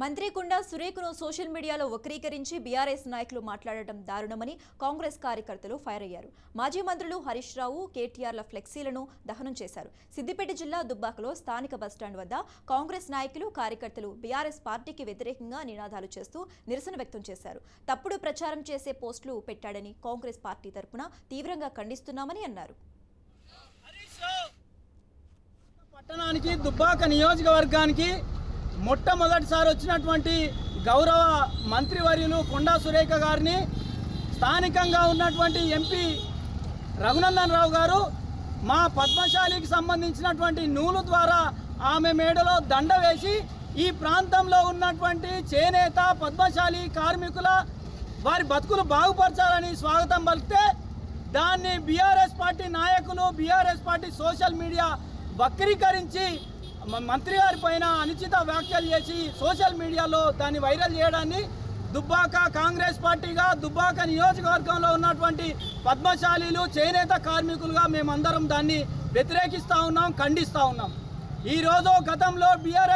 మంత్రి కుండా సురేఖను సోషల్ మీడియాలో వక్రీకరించి బీఆర్ఎస్ నాయకులు మాట్లాడటం దారుణమని కాంగ్రెస్ కార్యకర్తలు ఫైర్ అయ్యారు. మాజీ మంత్రులు హరీష్ రావు కేటీఆర్ల ఫ్లెక్సీలను దహనం చేశారు. సిద్దిపేట జిల్లా దుబ్బాకలో స్థానిక బస్టాండ్ వద్ద కాంగ్రెస్ నాయకులు కార్యకర్తలు బీఆర్ఎస్ పార్టీకి వ్యతిరేకంగా నినాదాలు చేస్తూ నిరసన వ్యక్తం చేశారు. తప్పుడు ప్రచారం చేసే పోస్టులు పెట్టాడని కాంగ్రెస్ పార్టీ తరపున తీవ్రంగా ఖండిస్తున్నామని అన్నారు. పట్టణానికి దుబ్బాక నియోజకవర్గానికి మొట్టమొదటిసారి వచ్చినటువంటి గౌరవ మంత్రివర్యులు కొండా సురేఖ గారిని స్థానికంగా ఉన్నటువంటి ఎంపీ రఘునందన్ రావు గారు మా పద్మశాలికి సంబంధించినటువంటి నూలు ద్వారా ఆమె మేడలో దండ వేసి ఈ ప్రాంతంలో ఉన్నటువంటి చేనేత పద్మశాలి కార్మికుల వారి బతుకులు బాగుపరచాలని స్వాగతం పలికితే దాన్ని బీఆర్ఎస్ పార్టీ నాయకులు బీఆర్ఎస్ పార్టీ సోషల్ మీడియా వక్రీకరించి మంత్రి గారి పైన అనుచిత వ్యాఖ్యలు చేసి సోషల్ మీడియాలో దాన్ని వైరల్ చేయడాన్ని దుబ్బాక కాంగ్రెస్ పార్టీగా దుబ్బాక నియోజకవర్గంలో ఉన్నటువంటి పద్మశాలీలు చేనేత కార్మికులుగా మేమందరం దాన్ని వ్యతిరేకిస్తూ ఉన్నాం ఖండిస్తూ ఉన్నాం. ఈరోజు గతంలో బీఆర్ఎస్